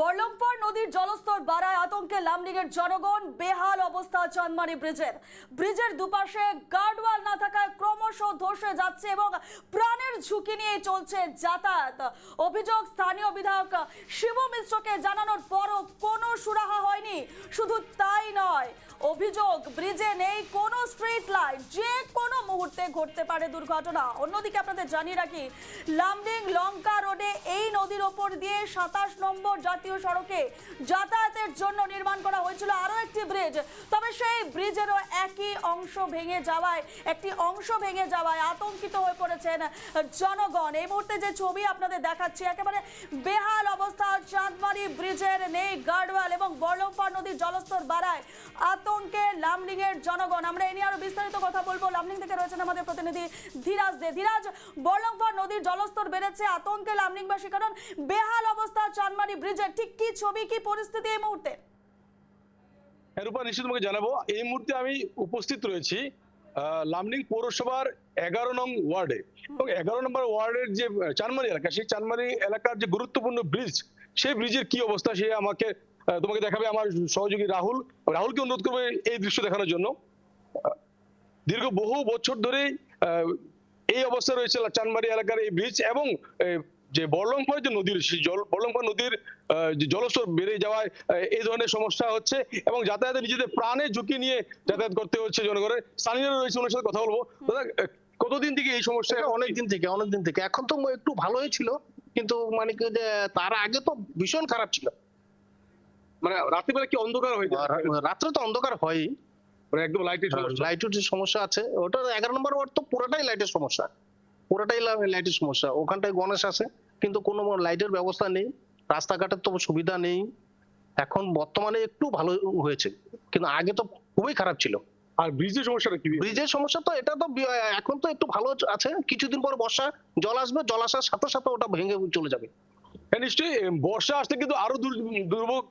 বর্লমফর নদীর জলস্তর বাড়ায় আতঙ্কে লামডিংয়ের জনগণ, বেহাল অবস্থা চাঁদমারি ব্রিজের। ব্রিজের দুপাশে গার্ডওয়াল না থাকায় ক্রমশ ধসে যাচ্ছে এবং প্রাণের ঝুঁকি নিয়ে চলছে যাতায়াত। অভিযোগ স্থানীয় বিধায়ক শিব মিশ্রকে জানানোর পরও কোনো সুরাহা হয়নি, শুধু তাই নয়। অভিযোগ, ব্রিজে নেই কোনো স্ট্রিট লাইট যে কোনো মুহূর্তে ঘটতে পারে দুর্ঘটনা। অন্যদিকে আপনাদের জানিয়ে রাখি, লামডিং লঙ্কা রোডে এই নদীর ওপর দিয়ে সাতাশ নম্বর জাতীয় সড়কে যাতায়াতের জন্য নির্মাণ করা হয়েছিল আরও একটি ব্রিজ। সেই ব্রিজেরও একই অংশ ভেঙে যাওয়ায়, একটি অংশ ভেঙে যাওয়ায় আতঙ্কিত হয়ে পড়েছেন জনগণ। এই মুহূর্তে যে ছবি আপনাদের দেখাচ্ছি, একেবারে বেহাল অবস্থা। চাঁদমারি ব্রিজের নেই গার্ডওয়াল এবং বর্লমপাড় নদীর জলস্তর বাড়ায় আতঙ্কে লামডিং এর জনগণ। আমরা এ নিয়ে আরও বিস্তারিত কথা বলব। লামলিং থেকে রয়েছেন আমাদের প্রতিনিধি ধীরাজ দে। ধীরাজ বর্লমপাড় নদীর জলস্তর বেড়েছে, আতঙ্কে লামলিংবাসী, কারণ বেহাল অবস্থা চাঁদমারি ব্রিজের। ঠিক কি ছবি, কি পরিস্থিতি এই মুহূর্তে? এরপর নিশ্চিত তোমাকে জানাব। এই মুহূর্তে আমি উপস্থিত রয়েছি লামডিং পৌরসভার এগারো নং ওয়ার্ডে। এবং এগারো নম্বর ওয়ার্ডের যে চানমারি এলাকা, সেই চানমারি এলাকার যে গুরুত্বপূর্ণ ব্রিজ সেই ব্রিজের কি অবস্থা, সে আমাকে তোমাকে দেখাবে আমার সহযোগী রাহুল। রাহুলকে অনুরোধ করবে এই দৃশ্য দেখানোর জন্য। দীর্ঘ বহু বছর ধরে এই অবস্থা রয়েছে চানমারি এলাকার এই ব্রিজ এবং যে বর্লংফার যে নদীর সেই জল বর্লংফার নদীর জলস্তর বেড়ে যাওয়ায় এই ধরনের সমস্যা হচ্ছে এবং যাতায়াতে নিজেদের প্রাণের ঝুঁকি নিয়ে যাতায়াত করতে হচ্ছে জনগণের। স্থানীয়রা রয়েছে ওনার সাথে কথা বলব। দাদা কতদিন থেকে এই সমস্যা অনেকদিন থেকে অনেকদিন থেকে। এখন তো একটু ভালোই ছিল কিন্তু মানে কি যে তার আগে তো ভীষণ খারাপ ছিল। মানে রাত্রিবেলা কি অন্ধকার হয়ে যায়? রাত্রে তো অন্ধকার হয়ই। মানে একদম লাইটের সমস্যা। লাইটের সমস্যা আছে ওটা এগারো নম্বর ওয়ার্ড তো পুরোটাই লাইটের সমস্যা। পুরোটাই লাইটের সমস্যা। ওখানটায় গণেশ আছে। কিন্তু কোনো লাইটের ব্যবস্থা নেই রাস্তাঘাটের তো সুবিধা নেই। এখন বর্তমানে একটু ভালো হয়েছে কিন্তু আগে তো খুবই খারাপ ছিল। আর ব্রিজের সমস্যাটা কি? ব্রিজের সমস্যা তো এটা তো এখন তো একটু ভালো আছে। কিছুদিন পর বর্ষা জল আসবে জল আসার সাথে সাথে ওটা ভেঙে চলে যাবে। নিশ্চয়ই। বর্ষা আসতে কিন্তু আরও দুর্ভোগ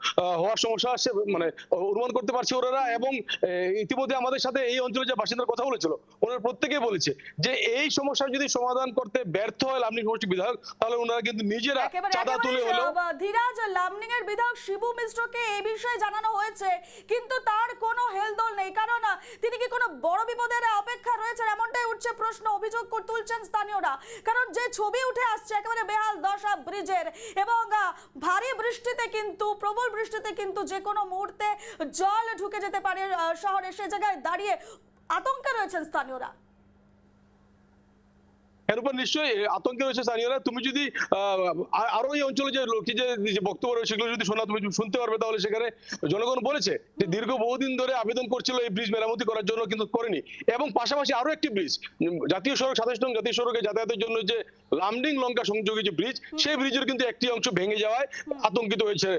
হওয়ার সমস্যা আসছে মানে অনুমান করতে পারছে ওনারা এবং ইতিমধ্যে আমাদের সাথে এই অঞ্চলে যে বাসিন্দার কথা বলেছিল ওনারা প্রত্যেকেই বলেছে যে এই সমস্যা যদি সমাধান করতে ব্যর্থ হয় লামনি সমষ্টি বিধায়ক তাহলে ওনারা কিন্তু নিজেরা চাঁদা তুলে হলেও ধীরাজ লামনিং এর বিধায়ক শিবু মিশ্রকে এই বিষয়ে জানানো হয়েছে কিন্তু তার কোনো হেলদোল নেই। তিনি কি কোনো বড় বিপদের অপেক্ষা রয়েছেন? এমনটাই উঠছে প্রশ্ন, অভিযোগ তুলছেন স্থানীয়রা। কারণ যে ছবি উঠে আসছে একেবারে বেহাল দশা ব্রিজের এবং ভারী বৃষ্টিতে কিন্তু, প্রবল বৃষ্টিতে কিন্তু যে কোনো মুহূর্তে জল ঢুকে যেতে পারে শহরে। সে জায়গায় দাঁড়িয়ে আতঙ্কে রয়েছেন স্থানীয়রা। এর উপর নিশ্চয়ই আতঙ্কে রয়েছে স্থানীয়রা। তুমি যদি আরও এই অঞ্চলে যে লোক যে বক্তব্য রয়েছে, সেগুলো যদি শোনা, তুমি শুনতে পারবে, তাহলে সেখানে জনগণ বলেছে যে দীর্ঘ বহুদিন ধরে আবেদন করছিল এই ব্রিজ মেরামতি করার জন্য, কিন্তু করেনি। এবং পাশাপাশি আরও একটি ব্রিজ জাতীয় সড়ক, সাতাশ নং জাতীয় সড়কে যাতায়াতের জন্য যে লামডিং লঙ্কা সংযোগী যে ব্রিজ, সেই ব্রিজের কিন্তু একটি অংশ ভেঙে যাওয়ায় আতঙ্কিত হয়েছে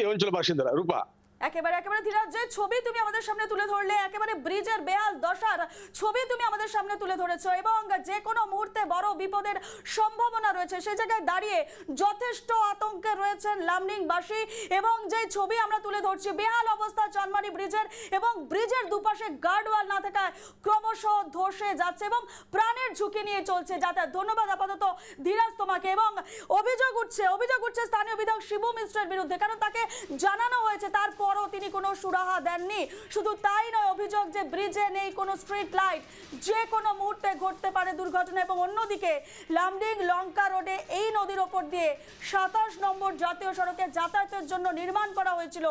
এই অঞ্চলের বাসিন্দারা। রূপা? একেবারে একেবারে ধীরাজ যে ছবি তুমি আমাদের সামনে তুলে ধরলে, একেবারে ব্রিজের বেহাল দশার ছবি তুমি আমাদের সামনে তুলে ধরেছো এবং যে কোনো মুহূর্তে বড় বিপদের সম্ভাবনা রয়েছে। সেই জায়গায় দাঁড়িয়ে যথেষ্ট আতঙ্কে রয়েছেন লামডিংবাসী এবং যে ছবি আমরা তুলে ধরছি, বেহাল অবস্থা চনমারি ব্রিজের এবং ব্রিজের দুপাশে গার্ডওয়াল না থাকায় ক্রমশ ধসে যাচ্ছে এবং প্রাণের ঝুঁকি নিয়ে চলছে যাতায়াত। ধন্যবাদ আপাতত ধীরাজ তোমাকে এবং অভিযোগ উঠছে অভিযোগ উঠছে স্থানীয় বিধায়ক শিবু মিশ্রের বিরুদ্ধে, কারণ তাকে জানানো হয়েছে তারপরও তিনি কোনো সুরাহা দেননি। শুধু তাই নয়, অভিযোগ যে ব্রিজে নেই কোনো স্ট্রিট লাইট যে কোনো মুহূর্তে ঘটতে পারে দুর্ঘটনা এবং অন্যদিকে লামডিং লঙ্কা রোডে এই নদীর ওপর দিয়ে সাতাশ নম্বর জাতীয় সড়কে যাতায়াতের জন্য নির্মাণ করা হয়েছিল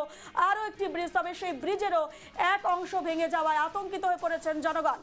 আরও একটি ব্রিজ তবে সেই ব্রিজেরও এক অংশ ভেঙে যাওয়ায় আতঙ্কিত হয়ে পড়েছেন জনগণ।